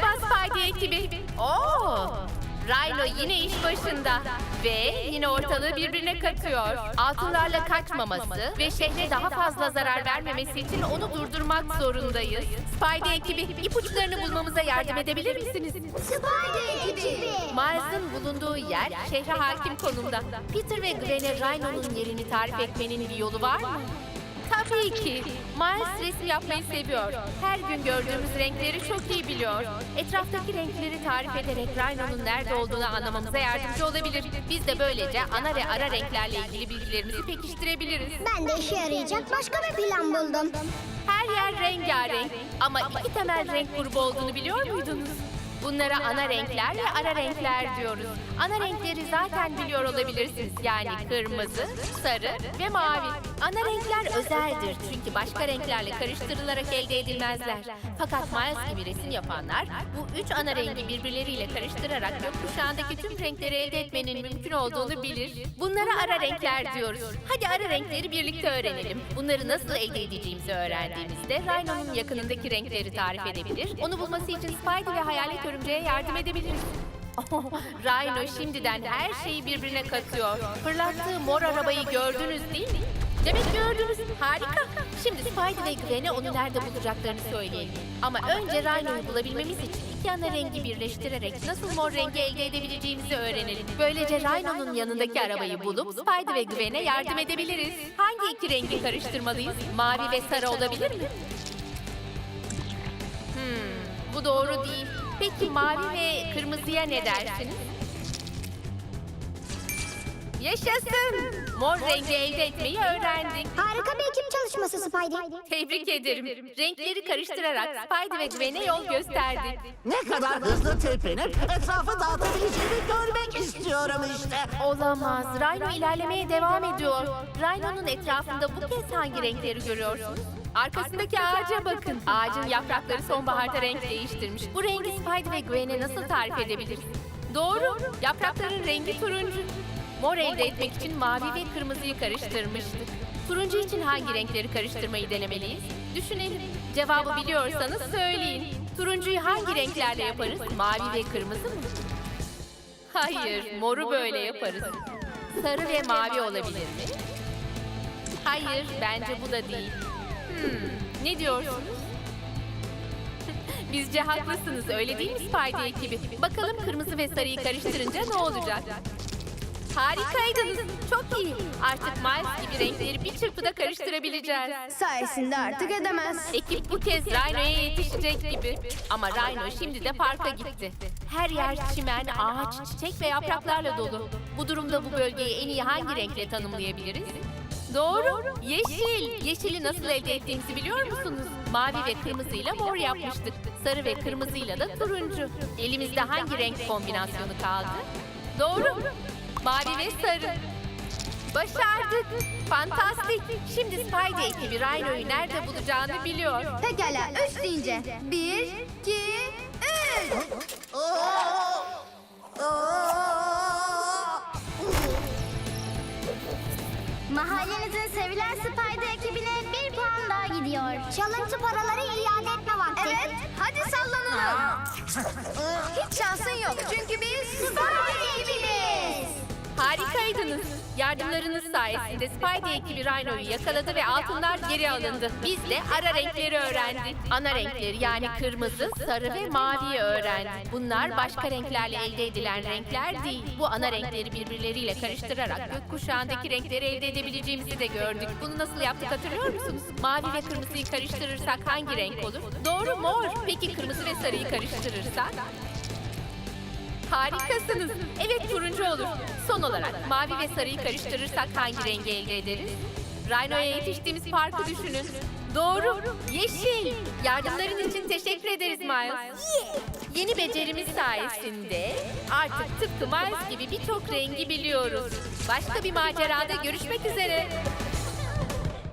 Merhaba Spidey ekibi. Oo, Rhino yine iş başında ve yine ortalığı birbirine katıyor. Altınlarla kaçmaması ve şehre daha fazla zarar vermemesi için onu durdurmak zorundayız. Spidey ekibi ipuçlarını bulmamıza yardım edebilir misiniz? Spidey ekibi. Miles'ın bulunduğu yer şehre hakim konumda. Peter ve Gwen'e Rhino'nun yerini tarif etmenin bir yolu var mı? Tabii ki. Miles resim yapmayı seviyor. Her gün gördüğümüz renkleri çok iyi biliyor. Etraftaki renkleri tarif ederek Rhino'nun nerede olduğunu anlamamıza yardımcı olabilir. Biz de böylece ana ve ara renklerle ilgili bilgilerimizi pekiştirebiliriz. Ben de işe yarayacak başka bir plan buldum. Her yer rengarenk ama iki temel renk grubu olduğunu biliyor muydunuz? Bunlara ana renkler ve ara renkler diyoruz. Ana renkleri zaten biliyor olabilirsiniz. Yani kırmızı, sarı ve mavi. Ana renkler özeldir çünkü başka renklerle karıştırılarak elde edilmezler. Fakat Miles gibi resim yapanlar bu üç ana rengi birbirleriyle karıştırarak gökkuşağındaki tüm renkleri elde etmenin mümkün olduğunu bilir. Bunlara ara renkler diyoruz. Hadi ara renkleri birlikte öğrenelim. Bunları nasıl elde edeceğimizi öğrendiğimizde Rhino'nun yakınındaki renkleri tarif edebilir. Onu bulması için Spidey ve Hayalet Örümceğe yardım edebiliriz. Rhino şimdiden her şeyi birbirine katıyor. Fırlattığı mor arabayı gördünüz değil mi? Demek gördünüz. Harika. Şimdi Spidey ve Gwen'e onu nerede bulacaklarını söyleyelim. Ama önce Rhino'yu bulabilmemiz için iki ana rengi birleştirerek nasıl mor rengi elde edebileceğimizi öğrenelim. Böylece Rhino'nun yanındaki arabayı bulup Spidey ve Gwen'e yardım edebiliriz. Hangi iki rengi karıştırmalıyız? Mavi ve sarı olabilir mi? Hmm, bu doğru değil. Peki mavi ve kırmızıya ne dersiniz? Yaşasın! Mor rengi elde etmeyi öğrendik. Harika bir ekip çalışması Spidey. Tebrik ederim. Renkleri karıştırarak Spidey ve Gwen'e yol gösterdik. Ne kadar hızlı tepinip etrafı dağıtabileceğimi görmek istiyorum işte. Olamaz. Rhino ilerlemeye devam ediyor. Rhino'nun etrafında bu kez hangi renkleri görüyorsunuz? Arkasındaki ağaca bakın. Ağacın yaprakları sonbaharda renk değiştirmiş. Bu rengi Spidey ve Gwen'e nasıl tarif edebiliriz? Doğru. Yaprakların rengi turuncu. Mor elde etmek için mavi ve kırmızıyı karıştırmıştık. Turuncu için hangi renkleri karıştırmayı denemeliyiz? Düşünelim. Cevabı biliyorsanız söyleyin. Turuncuyu hangi renklerle yaparız? Mavi ve kırmızı mı? Hayır, moru böyle yaparız. Sarı ve mavi olabilir mi? Hayır, bence bu da değil. Hmm, ne diyorsunuz? Bizce haklısınız, öyle değil mi Spidey ekibi? Bakalım kırmızı ve sarıyı karıştırınca ne olacak? Harikaydınız, çok iyi. Artık Miles gibi renkleri bir çırpıda karıştırabileceğiz. Sayesinde artık edemez. Ekip bu kez Rhino'ya yetişecek gibi. Ama Rhino şimdi de parka gitti. Her yer çimen, ağaç, çiçek ve yapraklarla dolu. Bu durumda bu bölgeyi en iyi hangi renkle tanımlayabiliriz? Doğru. Yeşil. Yeşili nasıl elde ettiğimizi biliyor musunuz? Mavi ve kırmızıyla mor yapmıştık. Sarı ve kırmızıyla da turuncu. Elimizde hangi renk kombinasyonu kaldı? Doğru. Mavi ve sarı. Başardık. Fantastik. Şimdi Spidey ekibi Rhino'yu nerede bulacağını biliyor. Pekala üç deyince. Bir, iki, üç. Mahallenizin sevilen Spidey ekibine bir puan daha gidiyor. Challenge paraları iade etme vakti. Evet hadi sallanalım. Hiç şansın yok çünkü Yardımlarınız sayesinde Spidey ekibi Rhino'yu yakaladı ve altınlar geri alındı. Biz de ara renkleri öğrendik. Ana renkleri yani kırmızı, sarı ve maviyi öğrendik. Bunlar başka renklerle elde edilen renkler değil. Bu ana renkleri birbirleriyle karıştırarak gökkuşağındaki renkleri elde edebileceğimizi de gördük. Bunu nasıl yaptık hatırlıyor musunuz? Mavi ve kırmızıyı karıştırırsak hangi renk olur? Doğru mor. Peki kırmızı ve sarıyı karıştırırsak? Harikasınız. Evet turuncu olur. Son olarak mavi ve sarıyı karıştırırsak hangi rengi elde ederiz? Rhino'ya yetiştiğimiz parkı düşünün. Doğru. Yeşil. Yardımların için teşekkür ederiz Miles. Yeni becerimiz sayesinde artık tıpkı Miles gibi birçok rengi biliyoruz. Başka bir macerada görüşmek üzere.